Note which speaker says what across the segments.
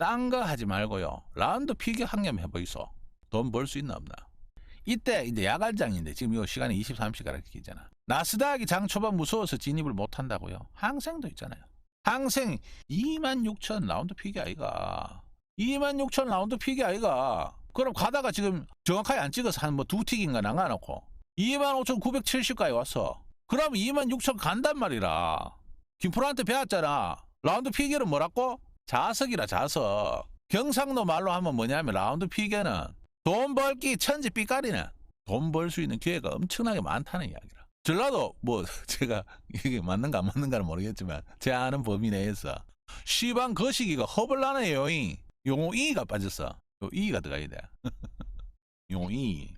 Speaker 1: 딴 거 하지 말고요. 라운드 피겨 한겸 해보이소. 돈 벌 수 있나 없나. 이때 이제 야간장인데 지금 요 시간이 23시 가르치잖아. 나스닥이 장 초반 무서워서 진입을 못 한다고요. 항생도 있잖아요. 항생 2만 6천 라운드 피겨 아이가. 2만 6천 라운드 피겨 아이가. 그럼 가다가 지금 정확하게 안 찍어서 한 뭐 두 틱인가 나가놓고 2만 5천 970까지 왔어. 그럼 2만 6천 간단 말이라. 김프로한테 배웠잖아. 라운드 피겨는 뭐라고? 자석이라 자석. 경상도 말로 하면 뭐냐면 라운드 피겨는 돈 벌기 천지 삐까리는 돈 벌 수 있는 기회가 엄청나게 많다는 이야기라. 전라도 뭐 제가 이게 맞는가 안 맞는가는 모르겠지만 제 아는 범위 내에서 시방 거시기가 허벌나네 요잉 용어 이가 빠졌어. 요 이가 들어가야 돼. 용어 이.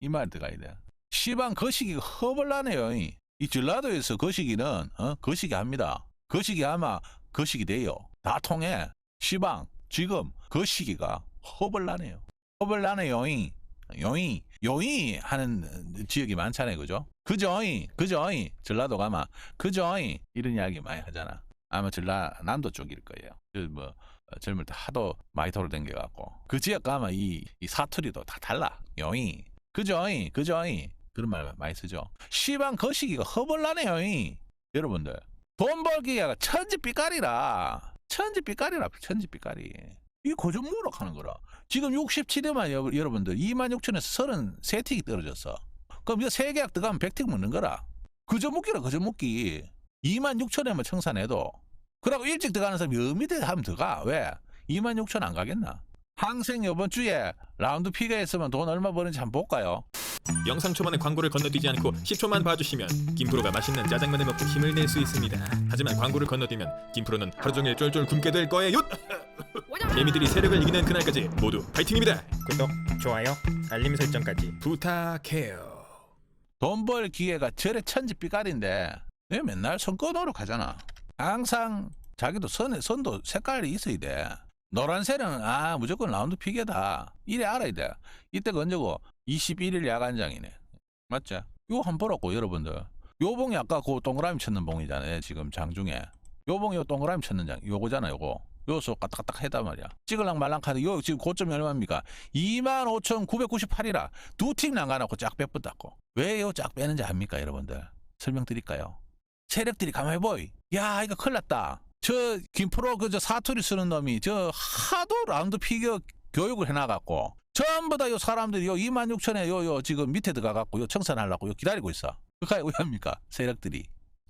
Speaker 1: 이 말 들어가야 돼. 시방 거시기가 허벌나네 요잉. 이 전라도에서 거시기는 어? 거시기 합니다. 거시기 아마 거시기 돼요. 다 통해. 시방 지금 거시기가 허벌나네요. 허벌나네 요잉. 요잉 요잉 하는 지역이 많잖아요 그죠? 그죠잉 그죠잉 전라도 가면 그죠잉 이런 이야기 많이 하잖아. 아마 전라남도 쪽일 거예요. 그뭐 젊을 때 하도 많이 돌아다녀 갖고. 그 지역 가면 이, 이 사투리도 다 달라. 요잉 그죠잉 그죠잉 그런 말 많이 쓰죠. 시방 거시기가 허벌나네요잉 여러분들. 돈 벌기가 천지 삐까리라 천지 삐까리라 천지 삐까리 이 고정 노력하는 거라. 지금 67회만 여러분들 2만 6천에서 33틱이 떨어졌어. 그럼 이거 세 계약 들어가면 100틱 먹는 거라. 그저 묶기라 그저 묶기. 2만 6천에만 청산해도. 그러고 일찍 들어가는 사람이 여 밑에 하면 들어가. 왜? 2만 6천 안 가겠나? 항생 이번 주에 라운드 피가 했으면 돈 얼마 버는지 한번 볼까요?
Speaker 2: 영상 초반에 광고를 건너뛰지 않고 10초만 봐주시면 김프로가 맛있는 짜장면을 먹고 힘을 낼 수 있습니다. 하지만 광고를 건너뛰면 김프로는 하루 종일 쫄쫄 굶게 될 거예요. 개미들이 세력을 이기는 그날까지 모두 파이팅입니다.
Speaker 3: 구독, 좋아요, 알림 설정까지
Speaker 2: 부탁해요.
Speaker 1: 돈 벌 기회가 절에 천지 삐까리인데 왜 맨날 선거 노력하잖아. 항상 자기도 선에 선도 색깔이 있어야 돼. 노란색은 아 무조건 라운드 피겨다. 이래 알아야 돼. 이때가 언제고 21일 야간장이네. 맞죠? 요한번 보라고 여러분들. 요 봉이 아까 그 동그라미 쳤는 봉이잖아요. 지금 장 중에. 요 봉이 요 동그라미 쳤는 장 요거잖아 요거. 요소 까딱까딱 했단 말이야. 찍을랑 말랑 카드 요 지금 고점이 얼마입니까? 25,998이라 두 팀 나가놓고 쫙 빼붙었고 왜요 쫙 빼는지 압니까 여러분들? 설명드릴까요? 세력들이 가만히 보이. 야 이거 큰일 났다. 저 김프로 그 저 사투리 쓰는 놈이 저 하도 라운드 피겨 교육을 해놔갖고 전부 다 요 사람들이 요 2만 6천에 요 요 지금 밑에 들어가갖고 요 청산하려고 요 기다리고 있어. 그까이 왜 합니까? 세력들이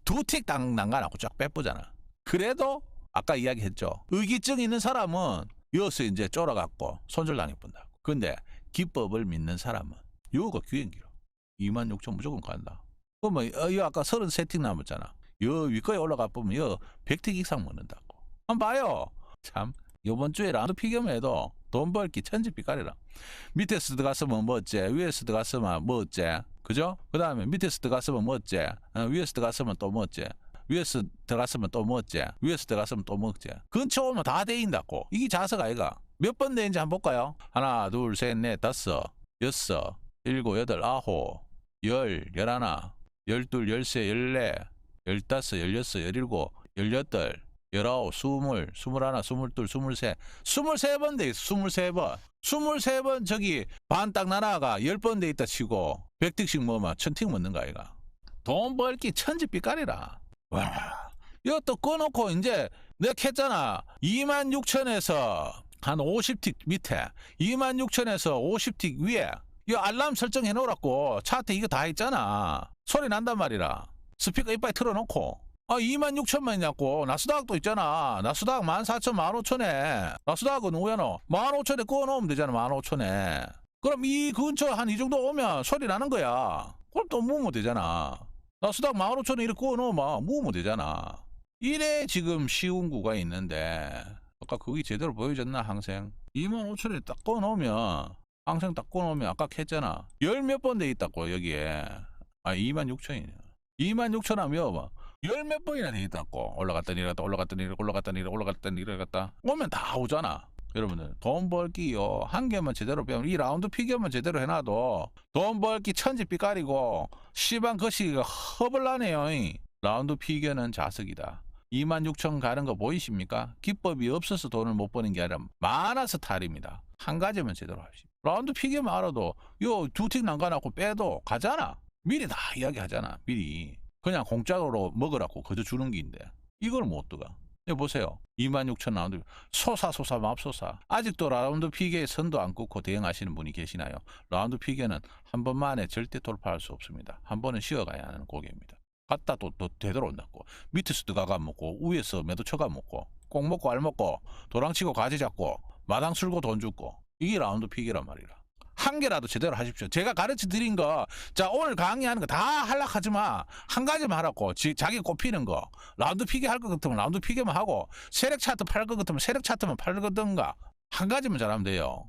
Speaker 1: 두틱 당 난가놓고 쫙 빼쁘잖아. 그래도 아까 이야기했죠. 의기증 있는 사람은 여기서 이제 쫄아갖고 손절당해본다고. 근데 기법을 믿는 사람은 요거 귀행기로 2만 6천 무조건 간다. 그러면 어, 여 아까 33틱 남았잖아. 여 위거에 올라가 보면 여 100틱 이상 먹는다고. 한번 봐요. 참 요번 주에 라운드 피겸해도 돈 벌기 천지 삐까리라. 밑에 서 들어갔으면 뭐 어째 위에 서 들어갔으면 뭐 어째 그죠? 그 다음에 밑에 서 들어갔으면 뭐 어째 어, 위에 서 들어갔으면 또 뭐 어째 위에 서 들어갔으면 또 뭐었지? 위에 서 들어갔으면 또 뭐었지? 근처 오면 다 대인다고. 이게 자석 아이가. 몇 번 대인지 한번 볼까요? 하나, 둘, 셋, 넷, 다섯, 여섯, 일곱, 여덟, 아홉, 열, 열하나, 열둘, 열세, 열네, 열다섯, 열여섯, 열일곱, 열여덟, 열아홉, 스물, 스물하나, 스물둘, 스물셋, 스물세 번 돼 있어. 스물세 번. 스물세 번 저기 반 딱 나라가 열 번 돼 있다 치고 백틱씩 뭐만 천틱 먹는 거 아이가. 돈 벌기 천지 삐까리라. 와, 또 꺼놓고 이제 내가 했잖아. 2만 6천에서 한 50틱 밑에, 2만 6천에서 50틱 위에, 이 알람 설정해 놓으라고 차트 이거 다 했잖아. 소리 난단 말이라. 스피커 이빨 틀어놓고. 아, 2만 6천만이냐고. 나스닥도 있잖아. 나스닥 14,000, 15,000에. 나스닥은 누구야노? 15,000에 꺼놓으면 되잖아, 15,000에. 그럼 이 근처 한 이 정도 오면 소리 나는 거야. 그럼 또 모으면 되잖아. 나 수당 15,000원 이렇게 꺼놓으면 모으면 되잖아. 이래 지금 쉬운 구가 있는데 아까 그게 제대로 보여줬나 항생? 25,000원에 딱 꺼놓으면 항생 딱 꺼놓으면 아까 했잖아. 열 몇 번 돼 있다고 여기에. 아 26,000이 네. 26,000 하면 열몇 번이나 돼 있다고 올라갔다 내려갔다 올라갔다 내려 올라갔다 내려 올라갔다 내려갔다 오면 다 오잖아. 여러분들 돈 벌기요 한 개만 제대로 배우면 이 라운드 피겨만 제대로 해놔도 돈 벌기 천지 삐까리고 시방 거시기가 허벌나네요 이. 라운드 피겨는 자석이다 2만 6천 가는 거 보이십니까? 기법이 없어서 돈을 못 버는 게 아니라 많아서 탈입니다. 한 가지만 제대로 합시다. 라운드 피기만 알아도 요 두 팀 난가놓고 빼도 가잖아. 미리 다 이야기하잖아. 미리. 그냥 공짜로 먹으라고 그저 주는 게인데 이걸 못 들어가. 여기 보세요. 2만 6천 라운드 소사소사 맙소사. 아직도 라운드 피겨에 선도 안 끊고 대응하시는 분이 계시나요? 라운드 피겨는 한 번만에 절대 돌파할 수 없습니다. 한 번은 쉬어가야 하는 고개입니다. 갔다 또, 또 되돌아온다고. 밑에서 들어가 먹고 위에서 매도 쳐가 먹고 꼭 먹고 알 먹고 도랑치고 가지 잡고 마당 쓸고 돈 주고 이게 라운드 피겨란 말이라. 한 개라도 제대로 하십시오. 제가 가르쳐 드린 거, 자, 오늘 강의하는 거 다 할락하지 마. 한 가지만 하라고. 지, 자기 꼽히는 거. 라운드 피겨 할것 같으면 라운드 피겨만 하고, 세력 차트 팔 것 같으면 세력 차트만 팔거든가. 한 가지만 잘하면 돼요.